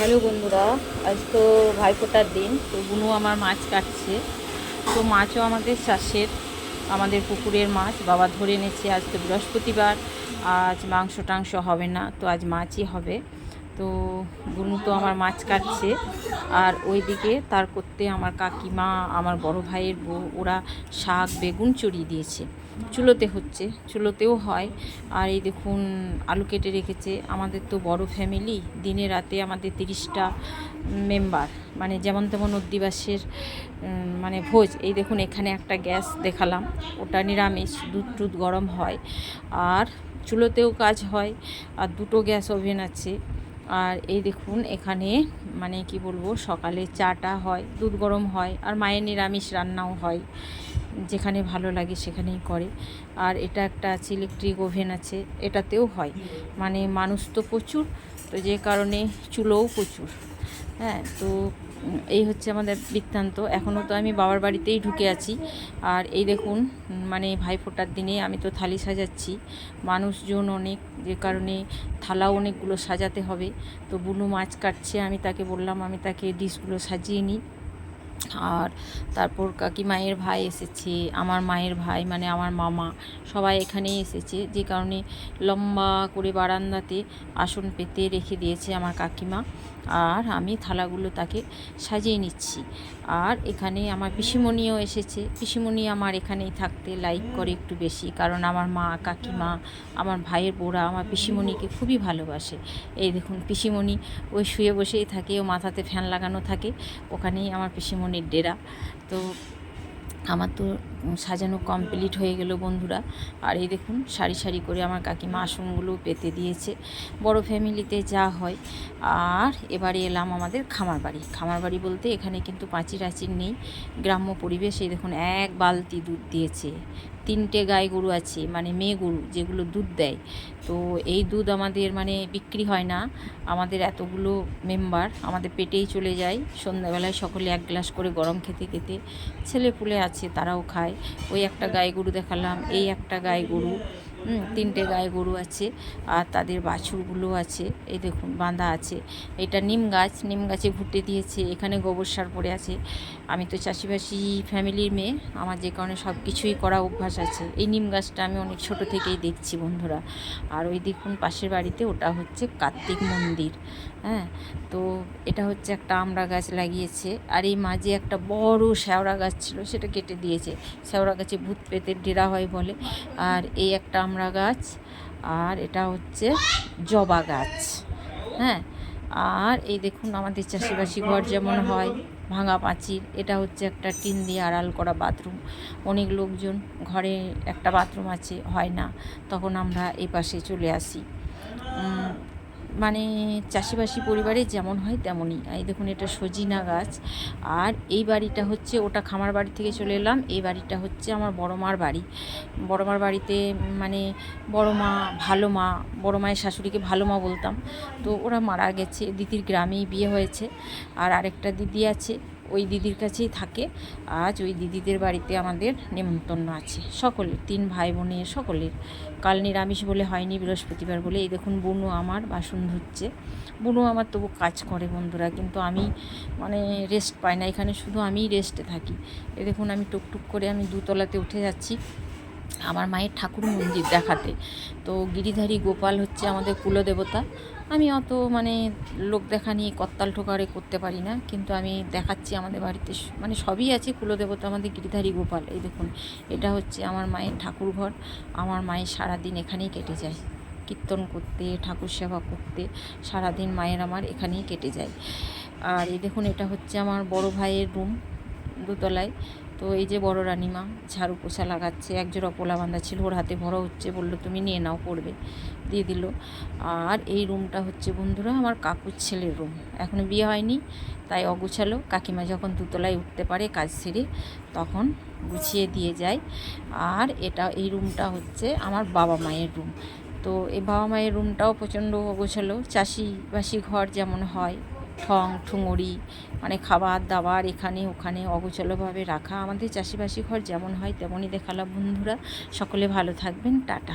Hello বন্ধুরা, আজ তো ভাইফোঁটার দিন, তো বুনু আমার মাছ কাটছে। তো মাছও আমাদের চাষের, আমাদের পুকুরের মাছ, বাবা ধরে এনেছে আজ তো বৃহস্পতিবার, আজ মাংস টাংস হবে না, তো আজ মাছই হবে। তো বুনু তো আমার মাছ কাটছে, আর ওইদিকে তার করতে আমার কাকিমা, আমার বড় ভাইয়ের বউ, ওরা শাক, বেগুন চড়িয়ে দিয়েছে। চুলোতে হচ্ছে, চুলোতেও হয়। আর এই দেখুন, আলু কেটে রেখেছে আমাদের তো বড় ফ্যামিলি দিনে রাতে আমাদের তিরিশটা মেম্বার মানে যেমন তেমন অধিবাসের মানে ভোজ। এই দেখুন, এখানে একটা গ্যাস দেখালাম। ওটা নিরামিষ, দুধ টুধ গরম হয়। আর চুলোতেও কাজ হয়। আর দুটো গ্যাস ওভেন আছে। আর এই দেখুন, এখানে মানে কি বলব, সকালে চাটা হয়, দুধ গরম হয়। আর মায়ের নিরামিষ রান্নাও হয়। যেখানে ভালো লাগে সেখানেই করে। আর এটা একটা আছে ইলেকট্রিক ওভেন আছে, এটাতেও হয়। মানে মানুষ তো প্রচুর, তো যে কারণে চুলোও প্রচুর। হ্যাঁ তো এই হচ্ছে আমাদের বৃত্তান্ত। এখনও তো আমি বাবার বাড়িতেই ঢুকে আছি। আর এই দেখুন মানে ভাইফোঁটার দিনে আমি তো থালি সাজাচ্ছি। মানুষজন অনেক, যে কারণে থালাও অনেকগুলো সাজাতে হবে। তো বুনু মাছ কাটছে, আমি তাকে বললাম, আমি তাকে ডিশগুলো সাজিয়ে নিই। আর তারপর কাকি মায়ের ভাই এসেছে, আমার মায়ের ভাই মানে আমার মামা, সবাই এখানেই এসেছে। যে কারণে লম্বা করে বারান্দাতে আসন পেতে রেখে দিয়েছে আমার কাকিমা। আর আমি থালাগুলো তাকে সাজিয়ে নিচ্ছি। আর এখানে আমার পিসিমণিও এসেছে। পিসিমণি আমার এখানেই থাকতে লাইক করে একটু বেশি, কারণ আমার মা, কাকিমা, আমার ভাইয়ের বোরা আমার পিসিমণিকে খুবই ভালোবাসে। এই দেখুন, পিসিমণি ওই শুয়ে বসেই থাকে, ও মাথাতে ফ্যান লাগানো থাকে, ওখানেই আমার পিসিমণির ডেরা। তো আমার তো সাজানো কমপ্লিট হয়ে গেল বন্ধুরা। আর এই দেখুন, সারি সারি করে আমার কাকিমা আসনগুলো পেতে দিয়েছে। বড় ফ্যামিলিতে যা হয়। আর এবারে এলাম আমাদের খামার বাড়ি। খামার বাড়ি বলতে এখানে কিন্তু পাঁচির আচির নেই, গ্রাম্য পরিবেশ। দেখুন, এক বালতি দুধ দিয়েছে। তিনটে গায়ে গরু আছে মানে মেয়ে গরু যেগুলো দুধ দেয়। তো এই দুধ আমাদের মানে বিক্রি হয় না। আমাদের এতগুলো মেম্বার আমাদের পেটেই চলে যায়। সন্ধ্যাবেলায় সকলে এক গ্লাস করে গরম খেতে খেতে ছেলে পুলে আছে তারাও খায়। ওই একটা গায়ে গরু দেখালাম, এই একটা গায়ে গরু। তিনটে গায়ে গরু আছে আর তাদের বাছুরগুলো আছে। এই দেখুন, বাঁধা আছে। এটা নিম গাছ, নিম গাছে ঘুরতে দিয়েছে। এখানে গোবর সার পড়ে আছে। আমি তো চাষিবাসি ফ্যামিলির মেয়ে। আমার যে কারণে সব কিছুই করা অভ্যাস আছে। এই নিম গাছটা আমি অনেক ছোট থেকেই দেখছি বন্ধুরা। আর ওই দেখুন পাশের বাড়িতে ওটা হচ্ছে কার্তিক মন্দির। হ্যাঁ তো এটা হচ্ছে একটা আমড়া গাছ লাগিয়েছে। আর এই মাঝে একটা বড় শ্যাওড়া গাছ ছিল, সেটা কেটে দিয়েছে। শ্যাওড়া গাছে ভূত পেতের ডেরা হয় বলে। আর এই একটা আমড়া গাছ, আর এটা হচ্ছে জবা গাছ। হ্যাঁ আর এই দেখুন আমাদের চাষিবাসি ঘর যেমন হয়, ভাঙা পাঁচির এটা হচ্ছে একটা টিন দিয়ে আড়াল করা বাথরুম। অনেক লোকজন ঘরে একটা বাথরুম আছে, হয় না। তখন আমরা এই পাশে চলে আসি। মানে চাষিবাসি পরিবারে যেমন হয় তেমনই। এই দেখুন, এটা সজিনা গাছ। আর এই বাড়িটা হচ্ছে, ওটা খামার বাড়ি থেকে চলে এলাম। এই বাড়িটা হচ্ছে আমার বড় মার বাড়ি। বড় মার বাড়িতে মানে বড় মা, ভালো মা, বড় মায়ের শাশুড়িকে ভালো মা বলতাম। তো ওরা মারা গেছে। দিদির গ্রামেই বিয়ে হয়েছে। আর আরেকটা দিদি আছে ওই দিদির কাছেই থাকে। আজ ওই দিদিদের বাড়িতে আমাদের নেমন্তন্ন আছে। সকলের, তিন ভাই বোনের সকলের। কাল নিরামিষ বলে হয়নি, বৃহস্পতিবার বলে। এই দেখুন, বুনু আমার বাসন ধুচ্ছে। বুনু আমার তবু কাজ করে বন্ধুরা, কিন্তু আমি মানে রেস্ট পাই না। এখানে শুধু আমিই রেস্টে থাকি। এ দেখুন, আমি টুকটুক করে আমি দুতলাতে উঠে যাচ্ছি। আমার মায়ের ঠাকুর মন্দির দেখাতে। তো গিরিধারী গোপাল হচ্ছে আমাদের কুলদেবতা। আমি অত মানে লোক দেখা নিয়ে কত্তাল ঠোকারে করতে পারি না, কিন্তু আমি দেখাচ্ছি আমাদের বাড়িতে মানে সবই আছে কুলদেবতা, আমাদের গিরিধারী গোপাল, এই দেখুন। এটা হচ্ছে আমার মায়ের ঠাকুর ঘর। আমার মায়ের সারাদিন এখানেই কেটে যায়। কীর্তন করতে, ঠাকুর সেবা করতে, সারাদিন মায়ের আমার এখানেই কেটে যায়। আর এই দেখুন, এটা হচ্ছে আমার বড় ভাইয়ের রুম দোতলায়। তো এই যে বড় রানিমা, ঝাড়ু পোছা লাগাচ্ছে, একজোড়া পোলা বাঁধা ছিল ওর হাতে ভরা হচ্ছে, বলল, তুমি নিয়ে নাও পড়বে দিয়ে দিল। আর এই রুমটা হচ্ছে, বন্ধুরা, আমার কাকুর ছেলের রুম। এখনও বিয়ে হয়নি, তাই অগুছালো। কাকিমা যখন দুতলায় উঠতে পারে কাজ সেরে, তখন গুছিয়ে দিয়ে যায়। আর এটা, এই রুমটা হচ্ছে আমার বাবা মায়ের রুম। তো এই বাবা মায়ের রুমটাও প্রচণ্ড অগোছালো। চাষিবাসি ঘর যেমন হয় ঠং ঠুঙুরি মানে খাবার দাবার এখানে, ওখানে অগোচলভাবে রাখা। আমাদের চাষিবাসি ঘর যেমন হয়, তেমনই দেখালাম বন্ধুরা। সকলে ভালো থাকবেন। টাটা।